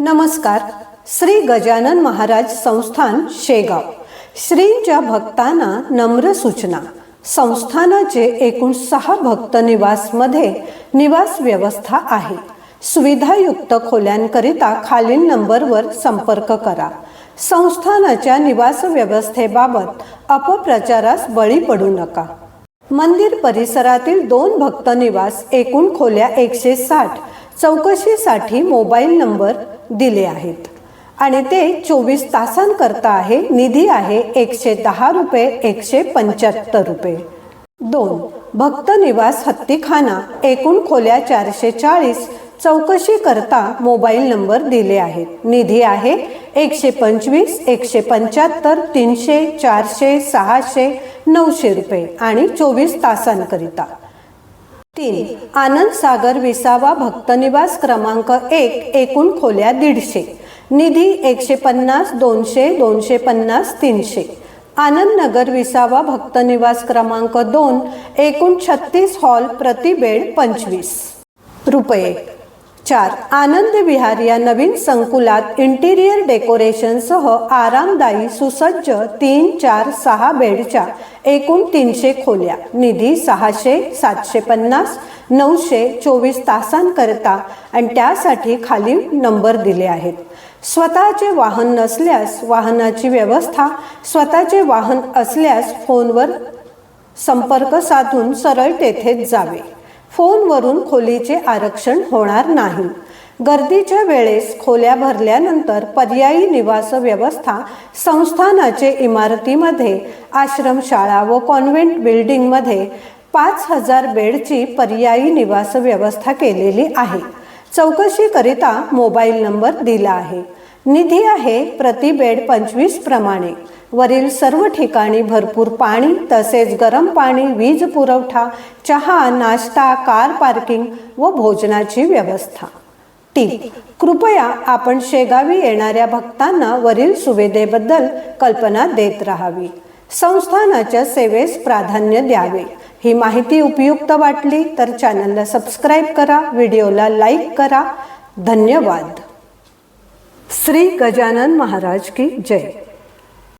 नमस्कार. श्री गजानन महाराज संस्थान शेगाव. श्रींच्या भक्तांना नम्र सूचना. संस्थानाचे एकूण सहा भक्त निवासमध्ये निवास व्यवस्था आहे. सुविधायुक्त खोल्यांकरिता खालील नंबरवर संपर्क करा. संस्थानाच्या निवास व्यवस्थेबाबत अपप्रचारास बळी पडू नका. मंदिर परिसरातील दोन भक्त निवास एकूण खोल्या एकशे साठ चौकशीसाठी मोबाईल नंबर दिले आहेत. आणि ते चोवीस तासांकरता आहे निधी आहे एकशे दहा रुपये एकशे पंच्याहत्तर रुपये. दोन भक्त निवास हत्तीखाना एकूण खोल्या चारशे चाळीस चौकशी करता मोबाईल नंबर दिले आहेत. निधी आहे एकशे पंचवीस एकशे पंच्याहत्तर तीनशे चारशे सहाशे नऊशे रुपये आणि चोवीस तासांकरिता. तीन. आनंद सागर विसावा भक्तनिवास क्रमांक एक एकूण खोल्या दीडशे. निधी एकशे पन्नास दोनशे दोनशे पन्नास तीनशे. आनंद नगर विसावा भक्तनिवास क्रमांक दोन एकूण छत्तीस हॉल प्रति बेड पंचवीस. रुपये चार आनंद विहार या नवीन संकुलात इंटिरियर डेकोरेशनसह आरामदायी सुसज्ज तीन चार सहा बेडच्या एकूण तीनशे खोल्या. निधी सहाशे सातशे पन्नास नऊशे चोवीस तासांकरता आणि त्यासाठी खाली नंबर दिले आहेत. स्वतःचे वाहन नसल्यास वाहनाची व्यवस्था स्वतःचे वाहन असल्यास फोनवर संपर्क साधून सरळ तेथेच जावे. फोनवरून खोलीचे आरक्षण होणार नाही. गर्दीच्या वेळेस खोल्या भरल्यानंतर पर्यायी निवास व्यवस्था संस्थानाचे इमारतीमध्ये आश्रमशाळा व कॉन्व्हेंट बिल्डिंगमध्ये पाच हजार बेडची पर्यायी निवास व्यवस्था केलेली आहे. चौकशीकरिता मोबाईल नंबर दिला आहे. निधी आहे प्रति बेड पंचवीस प्रमाणे. वरील सर्व ठिकाणी भरपूर पाणी तसेच गरम पाणी वीज पुरवठा चहा नाश्ता कार पार्किंग व भोजनाची व्यवस्था. टीप कृपया आपण शेगावी येणाऱ्या भक्तांना वरील सुविधेबद्दल कल्पना देत राहावी. संस्थानाच्या सेवेस प्राधान्य द्यावे. ही माहिती उपयुक्त वाटली तर चॅनलला सबस्क्राईब करा व्हिडिओला लाईक करा. धन्यवाद. श्री गजानन महाराज की जय.